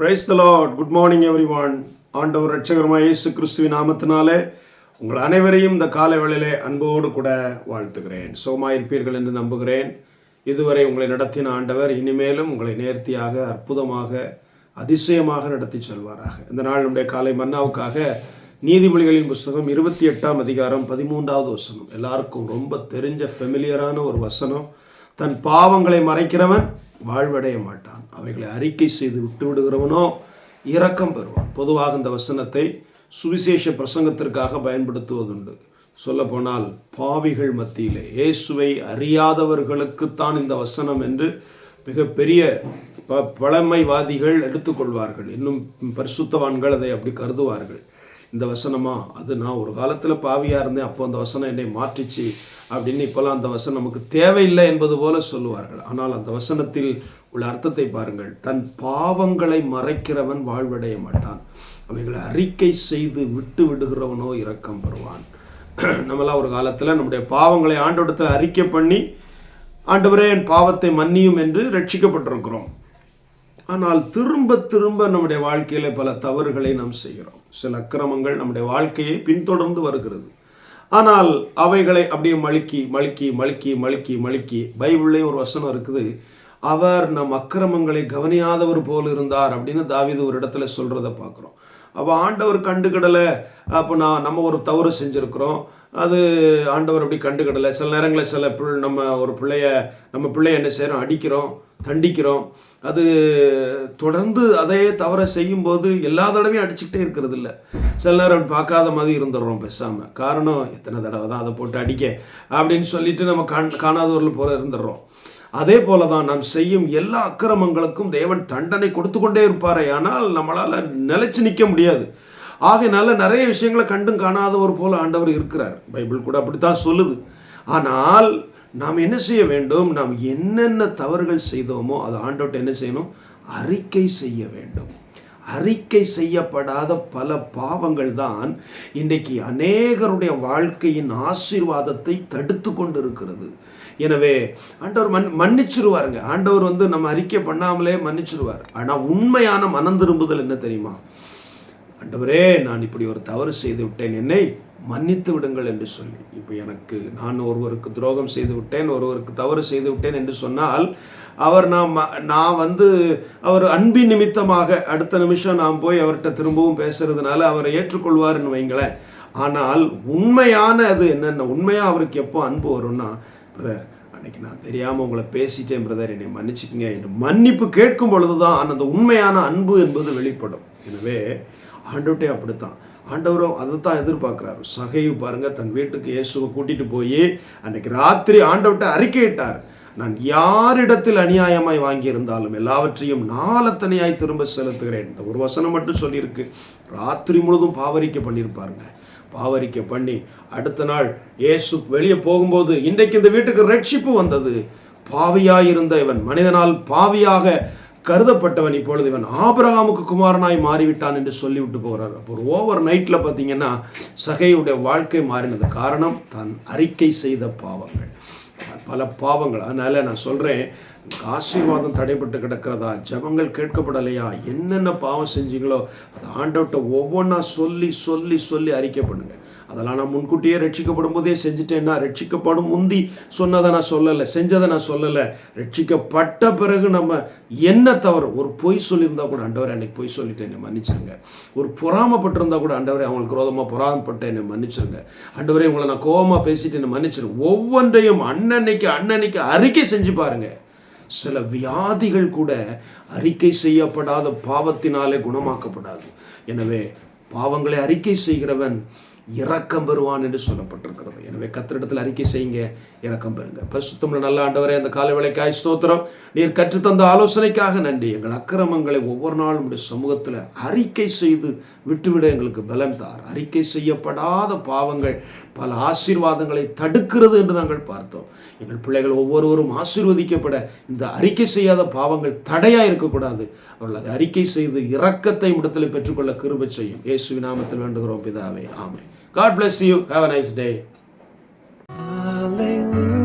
Praise the lord good morning everyone ஆண்டவர் ரட்சகரமாக இயேசு கிறிஸ்துவின் நாமத்தினாலே உங்கள் அனைவரையும் இந்த காலை வேளையிலே அன்போடு கூட வாழ்த்துகிறேன். சோமாயிருப்பீர்கள் என்று நம்புகிறேன். இதுவரை உங்களை நடத்தின ஆண்டவர் இனிமேலும் உங்களை நேர்த்தியாக அற்புதமாக அதிசயமாக நடத்தி செல்வாராக. இந்த நாள் நம்முடைய காலை மன்னாவுக்காக நீதிமொழிகளின் புஸ்தகம் இருபத்தி எட்டாம் அதிகாரம் பதிமூன்றாவது வசனம். எல்லாருக்கும் ரொம்ப தெரிஞ்ச ஃபெமிலியரான ஒரு வசனம். தன் பாவங்களை மறைக்கிறவன் வாழ்வடைய மாட்டான். அவைகளை அறிக்கை செய்து விட்டு விடுகிறவனோ இரக்கம் பெறுவான். பொதுவாக இந்த வசனத்தை சுவிசேஷ பிரசங்கத்திற்காக பயன்படுத்துவதுண்டு. சொல்லப்போனால் பாவிகள் மத்தியிலே இயேசுவை அறியாதவர்களுக்குத்தான் இந்த வசனம் என்று மிகப்பெரிய ப பழமைவாதிகள் எடுத்துக்கொள்வார்கள். இன்னும் பரிசுத்தவான்கள் அதை அப்படி கருதுவார்கள். இந்த வசனமா? அது நான் ஒரு காலத்தில் பாவியாக இருந்தேன் அப்போ அந்த வசனம் என்னை மாற்றிச்சு அப்படின்னு இப்போல்லாம் அந்த வசனம் நமக்கு தேவையில்லை என்பது போல சொல்லுவார்கள். ஆனால் அந்த வசனத்தில் உள்ள அர்த்தத்தை பாருங்கள். தன் பாவங்களை மறைக்கிறவன் வாழ்வடைய மாட்டான். அவைகளை அறிக்கை செய்து விட்டு விடுகிறவனோ இரக்கம் பெறுவான். நம்மளாம் ஒரு காலத்தில் நம்முடைய பாவங்களை ஆண்டோடத்தில் அறிக்கை பண்ணி ஆண்டவரே என் பாவத்தை மன்னியும் என்று ரட்சிக்கப்பட்டிருக்கிறோம். ஆனால் திரும்ப திரும்ப நம்முடைய வாழ்க்கையில பல தவறுகளை நாம் செய்கிறோம். சில அக்கிரமங்கள் நம்முடைய வாழ்க்கையை பின்தொடர்ந்து வருகிறது. ஆனால் அவைகளை அப்படியே மழுக்கி மழுக்கி மழுக்கி மழுக்கி மழுக்கி பைபிள்லே ஒரு வசனம் இருக்குது. அவர் நம் அக்கிரமங்களை கவனியாதவர் போல் இருந்தார் அப்படின்னு தாவிது ஒரு இடத்துல சொல்கிறத பார்க்குறோம். அப்போ ஆண்டவர் கண்டுக்கிடலை அப்போ நான் நம்ம ஒரு தவறு செஞ்சுருக்கிறோம். அது ஆண்டவர் அப்படி கண்டுக்கிடலை சில நேரங்களில் சில பிள் நம்ம ஒரு பிள்ளைய நம்ம பிள்ளைய என்ன செய்கிறோம் அடிக்கிறோம் தண்டிக்கிறோம். அது தொடர்ந்து அதே தவறை செய்யும்போது எல்லா தடவையும் அடிச்சுக்கிட்டே இருக்கிறது இல்லை சில நேரம் அப்படி பார்க்காத மாதிரி இருந்துடுறோம் பேசாமல் காரணம் எத்தனை தடவை தான் அதை போட்டு அடிக்க அப்படின்னு சொல்லிட்டு நம்ம காண் காணாதவர்கள் போல இருந்துடுறோம். அதே போல தான் நாம் செய்யும் எல்லா அக்கிரமங்களுக்கும் தேவன் தண்டனை கொடுத்து கொண்டே இருப்பாரே. ஆனால் நம்மளால் நிலைச்சு நிற்க முடியாது. ஆகையினால நிறைய விஷயங்களை கண்டும் காணாதவர் போல ஆண்டவர் இருக்கிறார். பைபிள் கூட அப்படித்தான் சொல்லுது. ஆனால் நாம் என்ன செய்ய வேண்டும்? நாம் என்னென்ன தவறுகள் செய்தோமோ அதை ஆண்டவர்கிட்ட என்ன செய்யணும்? அறிக்கை செய்ய வேண்டும். அறிக்கை செய்யப்படாத பல பாவங்கள் தான் இன்றைக்கு அநேகருடைய வாழ்க்கையின் ஆசீர்வாதத்தை தடுத்து கொண்டு இருக்கிறது எனவே ஆண்டவர் மன் மன்னிச்சிருவாருங்க. ஆண்டவர் வந்து நம்ம அறிக்கை பண்ணாமலே மன்னிச்சிருவார். ஆனால் உண்மையான மனம் திரும்புதல் என்ன தெரியுமா? ஆண்டவரே நான் இப்படி ஒரு தவறு செய்து விட்டேன் என்னை மன்னித்து விடுங்கள் என்று சொல்லி. இப்போ எனக்கு நான் ஒருவருக்கு துரோகம் செய்து விட்டேன் ஒருவருக்கு தவறு செய்து விட்டேன் என்று சொன்னால் அவர் நான் நான் வந்து அவர் அன்பின் நிமித்தமாக அடுத்த நிமிஷம் நான் போய் அவர்கிட்ட திரும்பவும் பேசுறதுனால அவரை ஏற்றுக்கொள்வாருன்னு வைங்களேன். ஆனால் உண்மையான அது என்னென்ன உண்மையாக அவருக்கு எப்போ அன்பு வரும்னா பிரதர் அன்னைக்கு நான் தெரியாமல் உங்களை பேசிட்டேன் பிரதர் என்னை மன்னிச்சுக்கங்க. என்று மன்னிப்பு கேட்கும் பொழுது தான் அந்த உண்மையான அன்பு என்பது வெளிப்படும். எனவே ஆண்டவர்கிட்ட அப்படித்தான். ஆண்டவரும் அதை தான் எதிர்பார்க்குறாரு. சகையு பாருங்க தன் வீட்டுக்கு இயேசுவை கூட்டிகிட்டு போய் அன்னைக்கு ராத்திரி ஆண்டவர்கிட்ட அறிக்கையிட்டார். நான் யாரிடத்தில் அநியாயமாய் வாங்கியிருந்தாலும் எல்லாவற்றையும் நாலத்தனையாய் திரும்ப செலுத்துகிறேன். இந்த ஒரு வசனம் மட்டும் சொல்லியிருக்கு. ராத்திரி முழுதும் பாவரிக்கை பண்ணியிருப்பாருங்க பாவரிக்கை பண்ணி அடுத்த நாள் இயேசு வெளியே போகும்போது இன்றைக்கு இந்த வீட்டுக்கு ரட்சிப்பு வந்தது. பாவியாயிருந்த இவன் மனிதனால் பாவியாக கருதப்பட்டவன் இப்பொழுது இவன். ஆபிரகாமுக்கு குமாரனாய் மாறிவிட்டான் என்று சொல்லிவிட்டு போகிறார். அப்போ ஒரு ஓவர் நைட்டில் பார்த்தீங்கன்னா சகையுடைய வாழ்க்கை மாறினது காரணம் தான் அறிக்கை செய்த பாவங்கள். பல பாவங்கள் அதனால் நான் சொல்கிறேன் ஆசீர்வாதம் தடைப்பட்டு கிடக்கிறதா? ஜெபங்கள் கேட்கப்படலையா? என்னென்ன பாவம் செஞ்சீங்களோ அதை ஆண்டவட்ட ஒவ்வொன்றா சொல்லி சொல்லி சொல்லி அறிக்கை பண்ணுங்கள் அதெல்லாம் நான் முன்கூட்டியே ரட்சிக்கப்படும் போதே செஞ்சுட்டேன்னா ரட்சிக்கப்படும் முந்தி சொன்னதை நான் சொல்லலை செஞ்சதை நான் சொல்லலை. ரட்சிக்கப்பட்ட பிறகு நம்ம என்ன தவறு? ஒரு பொய் சொல்லியிருந்தா கூட அண்டவரை அன்னைக்கு பொய் சொல்லிட்டு என்னை மன்னிச்சிருங்க. ஒரு பொறாமப்பட்டிருந்தா கூட ஆண்டவரே அவங்களுக்கு குரோதமாக பொறாமப்பட்டு என்னை மன்னிச்சிருங்க. ஆண்டவரே உங்களை நான் கோவமாக பேசிட்டு என்னை மன்னிச்சிருங்க ஒவ்வொன்றையும் அன்னன்னைக்கு அன்னன்னைக்கு அறிக்கை செஞ்சு பாருங்கள் சில வியாதிகள் கூட அறிக்கை செய்யப்படாத பாவத்தினாலே குணமாக்கப்படாது. எனவே பாவங்களை அறிக்கை செய்கிறவன் இரக்கம் பெறுவான் என்று சொல்லப்பட்டிருக்கிறது. எனவே கத்திரிடத்தில் அறிக்கை செய்யுங்க இரக்கம் பெறுங்க. பரிசுத்தமிழ் நல்ல ஆண்டவரே அந்த காலை வேலைக்காய் ஸ்தோத்திரம். நீர் கற்றுத்தந்த ஆலோசனைக்காக நன்றி. எங்கள் அக்கிரமங்களை ஒவ்வொரு நாளும் உடைய சமூகத்தில் அறிக்கை செய்து விட்டுவிட எங்களுக்கு பலன் தார். அறிக்கை செய்யப்படாத பாவங்கள் பல ஆசீர்வாதங்களை தடுக்கிறது என்று நாங்கள் பார்த்தோம். எங்கள் பிள்ளைகள் ஒவ்வொருவரும் ஆசீர்வதிக்கப்பட இந்த அறிக்கை செய்யாத பாவங்கள் தடையாக இருக்கக்கூடாது. அவர்கள் அதை அறிக்கை செய்து இரக்கத்தை இடத்தில் பெற்றுக்கொள்ள கிருபை செய்யும். இயேசு நாமத்தில் வேண்டுகிறோம் பிதாவே. ஆமை God bless you. Have a nice day. Hallelujah.